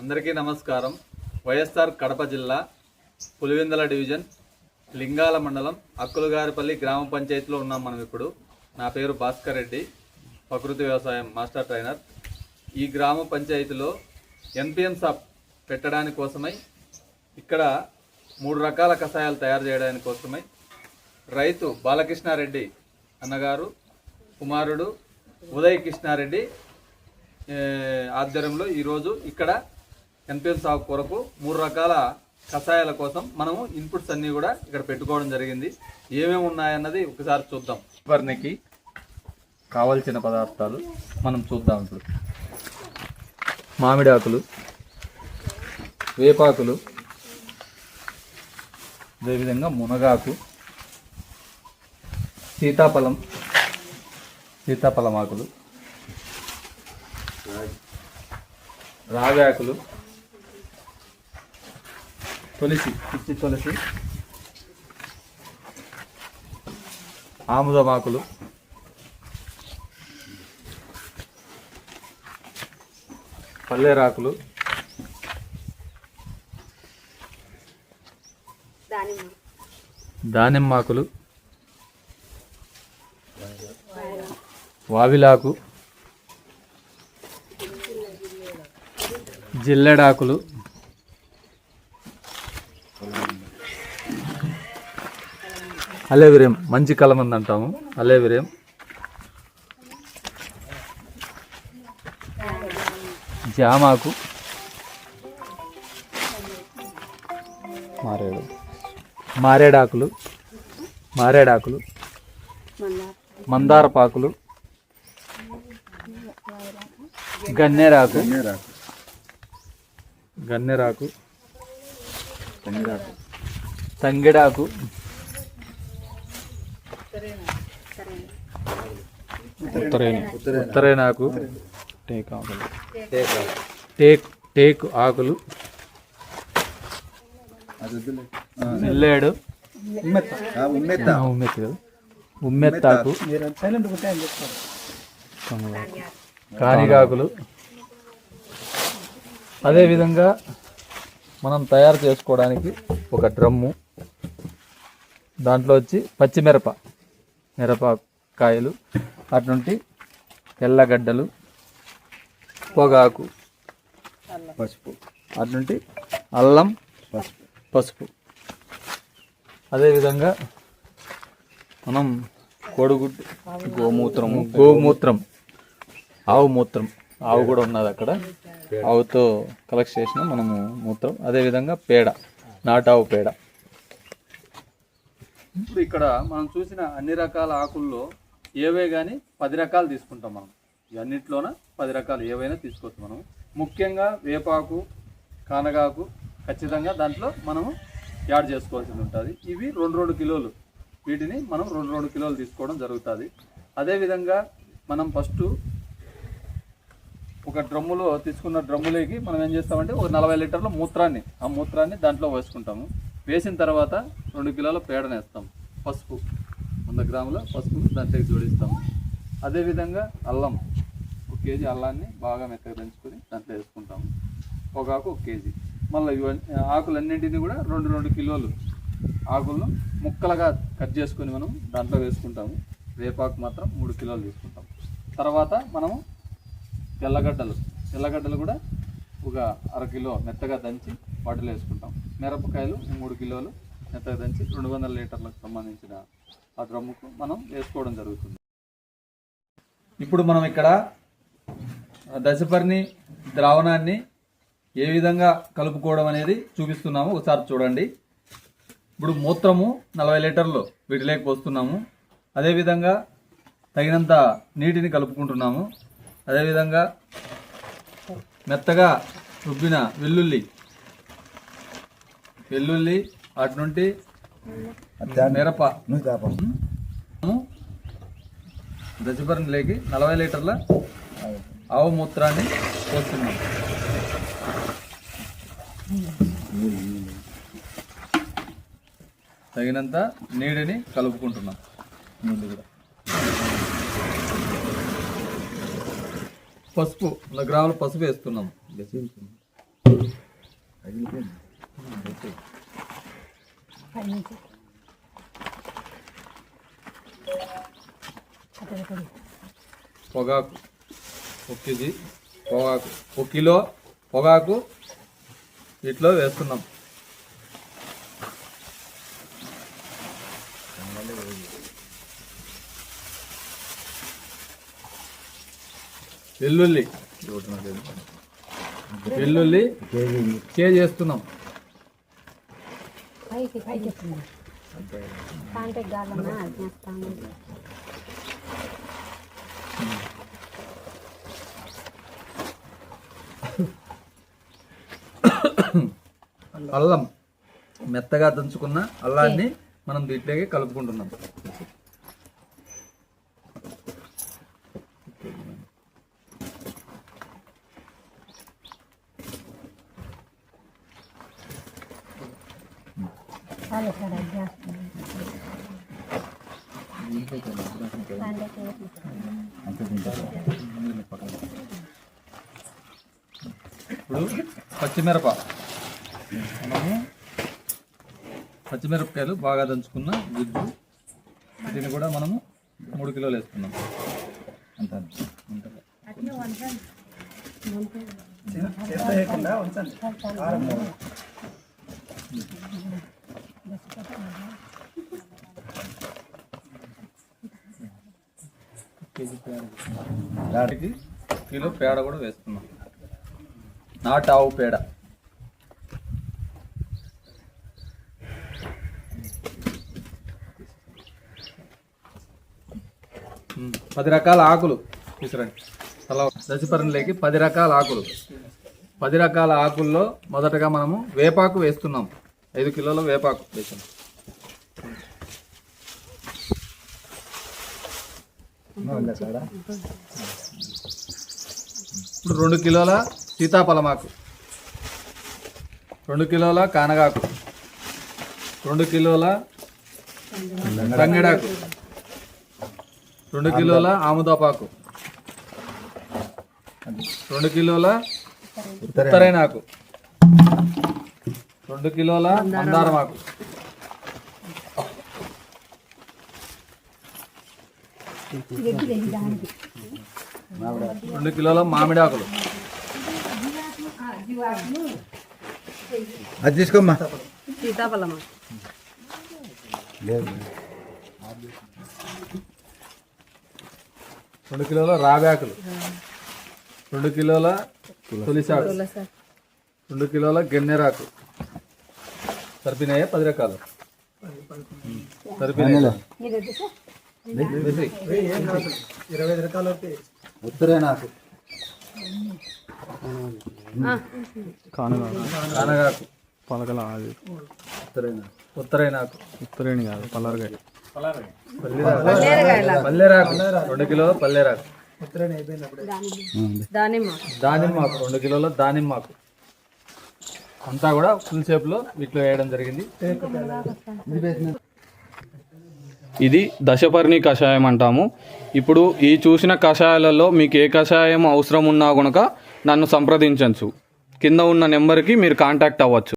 అందరికీ నమస్కారం. వైఎస్ఆర్ కడప జిల్లా పులివెందల డివిజన్ లింగాల మండలం అక్కులుగారిపల్లి గ్రామ పంచాయతీలో ఉన్నాం మనం ఇప్పుడు. నా పేరు భాస్కర్ రెడ్డి ప్రకృతి వ్యవసాయం మాస్టర్ ట్రైనర్. ఈ గ్రామ పంచాయతీలో ఎన్పిఎం షాప్ పెట్టడానికి కోసమై ఇక్కడ మూడు రకాల కషాయాలు తయారు చేయడానికి కోసమై రైతు బాలకృష్ణారెడ్డి అన్నగారు కుమారుడు ఉదయ్ కృష్ణారెడ్డి ఆధ్వర్యంలో ఈరోజు ఇక్కడ ఎన్పిఎల్ సాగు కొరకు మూడు రకాల కషాయాల కోసం మనము ఇన్పుట్స్ అన్నీ కూడా ఇక్కడ పెట్టుకోవడం జరిగింది. ఏమేమి ఉన్నాయన్నది ఒకసారి చూద్దాం. వర్ణికి కావలసిన పదార్థాలు మనం చూద్దాం ఇప్పుడు. మామిడాకులు వేపాకులు అదేవిధంగా మునగాకు సీతాఫలం సీతాఫలం ఆకులు రాగాకులు తులసి. పిచ్చి తులసి. ఆముదమాకులు. పల్లేరాకులు. దానిమ్మ. దానిమ్మాకులు వావిలాకు. జిల్లెడాకులు. అలేవిరియం మంచి కలమంది అంటాము అలేవిరియం జామాకు మారేడు. మారేడాకులు. మారేడాకులు. మళ్ళా మందారపాకులు గన్నేరాకు. గన్నేరాకు. తంగెడాకు. ఉత్తరేణి ఉత్తరేనాకు టేక్ ఆకులు. టేక్ టేక్ ఆకులు. నెల్లేడు. ఉమ్మెత్త. కదా. ఉమ్మెత్తాకు. కానిగాకులు. అదేవిధంగా మనం తయారు చేసుకోవడానికి ఒక డ్రమ్ము. దాంట్లో వచ్చి పచ్చిమిరప. మిరపకాయలు అటువంటి తెల్లగడ్డలు పొగాకు పసుపు. అటువంటి అల్లం పసుపు. పసుపు అదేవిధంగా మనం కోడిగుడ్డు గోమూత్రము గోమూత్రం ఆవు మూత్రం ఆవు కూడా ఉన్నది అక్కడ. ఆవుతో కలెక్ట్ చేసిన మనము మూత్రం. అదేవిధంగా పేడ నాటావు పేడ. ఇప్పుడు ఇక్కడ మనం చూసిన అన్ని రకాల ఆకుల్లో ఏవే కానీ పది రకాలు తీసుకుంటాం మనం. ఇవన్నిట్లోన పది రకాలు ఏవైనా తీసుకోవచ్చు మనం. ముఖ్యంగా వేపాకు కానగాకు ఖచ్చితంగా దాంట్లో మనము యాడ్ చేసుకోవాల్సి ఉంటుంది. ఇవి రెండు రెండు కిలోలు. వీటిని మనం రెండు రెండు కిలోలు తీసుకోవడం జరుగుతుంది. అదేవిధంగా మనం ఫస్ట్ ఒక డ్రమ్ములో తీసుకున్న డ్రమ్ములోకి మనం ఏం చేస్తామంటే ఒక నలభై లీటర్ల మూత్రాన్ని ఆ మూత్రాన్ని దాంట్లో వేసుకుంటాము. వేసిన తర్వాత రెండు కిలోల పేడనేస్తాం పసుపు. వంద గ్రాముల పసుపు దాంట్లోకి జోడిస్తాము అదేవిధంగా అల్లం. ఒక కేజీ అల్లాన్ని బాగా మెత్తగా దంచుకొని దాంట్లో వేసుకుంటాము పొగాకు ఒక కేజీ. మళ్ళీ ఇవన్నీ ఆకులన్నింటినీ కూడా రెండు రెండు కిలోలు ఆకులను ముక్కలుగా కట్ చేసుకొని మనం దాంట్లో వేసుకుంటాము. వేపాకు మాత్రం మూడు కిలోలు తీసుకుంటాం. తర్వాత మనము తెల్లగడ్డలు. తెల్లగడ్డలు కూడా ఒక అర కిలో మెత్తగా దంచి వాటిలో వేసుకుంటాం. మిరపకాయలు మూడు కిలోలు మెత్తగా దంచి రెండు వందల లీటర్లకు సంబంధించిన ఆ డ్రమ్ముకు మనం వేసుకోవడం జరుగుతుంది. ఇప్పుడు మనం ఇక్కడ దశపర్ణి ద్రావణాన్ని ఏ విధంగా కలుపుకోవడం అనేది చూపిస్తున్నాము. ఒకసారి చూడండి. ఇప్పుడు మూత్రము నలభై లీటర్లు వీటిలోకి పోస్తున్నాము. అదేవిధంగా తగినంత నీటిని కలుపుకుంటున్నాము. అదేవిధంగా మెత్తగా రుబ్బిన వెల్లుల్లి వెల్లుల్లి అటు నుండి మిరప. దశపర్ణిలోకి నలభై లీటర్ల ఆవు మూత్రాన్ని పోస్తున్నాం. తగినంత నీటిని కలుపుకుంటున్నాం. నీళ్ళు కూడా. పసుపు వంద గ్రాముల పసుపు వేస్తున్నాం. పొగాకు ఒక కేజీ పొగాకు ఒక కిలో పొగాకు వీటిలో వేస్తున్నాం. వెల్లుల్లి. వెల్లుల్లి కేజీ వేస్తున్నాం. పైకి పైకి. కాంటాక్ట్ కావాలన్నా అది చేస్తాను. అల్లం మెత్తగా దంచుకున్న అల్లాన్ని మనం దీంట్లోకి కలుపుకుంటున్నాం సరే సరే అది చేస్తాను కాంటాక్ట్ ఇప్పుడు పచ్చిమిరప. మనము పచ్చిమిరపకాయలు బాగా దంచుకున్న గుజ్జు దీన్ని కూడా మనము మూడు కిలోలు వేసుకున్నాం. వాటికి కిలో పేడ కూడా వేస్తున్నాం నాటు ఆవు పేడ. పది రకాల ఆకులు తీసుకురండి. అలా దశపరణలేకి పది రకాల ఆకులు. పది రకాల ఆకుల్లో మొదటగా మనము వేపాకు వేస్తున్నాం. ఐదు కిలోల వేపాకు వేస్తున్నాం ఇప్పుడు రెండు కిలోల సీతాఫలమాకు రెండు కిలోల కానగాకు. రెండు కిలోల తంగడాకు. రెండు కిలోల ఆముదపాకు. రెండు కిలోల ఉత్తరైనాకు రెండు కిలోల మందారమాకు రెండు కిలోల మామిడాకులు అది తీసుకోమ్మా. సీతాఫలమా? లేదు. రెండు కిలోల రాగాకులు రెండు కిలోల తులిసాకు రెండు కిలోల గన్నేరాకు సరిపోయినాయా? పది రకాలు. ఉత్తరే నాకు. కానగాకు. పలకల అది. ఉత్తరైనాకు ఉత్తరేణి కాదు పల్లరగాయ. పల్లెరాకు. రెండు కిలోల పల్లెరాకు. దానిమ్మ. దానిమ్మాకు. రెండు కిలోల దానిమ్మాకు. అంతా కూడా ఫుల్ షేప్లో వీటిలో వేయడం జరిగింది. ఇది దశపర్ణి కషాయం అంటాము. ఇప్పుడు ఈ చూసిన కషాయాలలో మీకు ఏ కషాయం అవసరం ఉన్నా కనుక నన్ను సంప్రదించవచ్చు కింద ఉన్న నెంబర్కి మీరు కాంటాక్ట్ అవ్వచ్చు.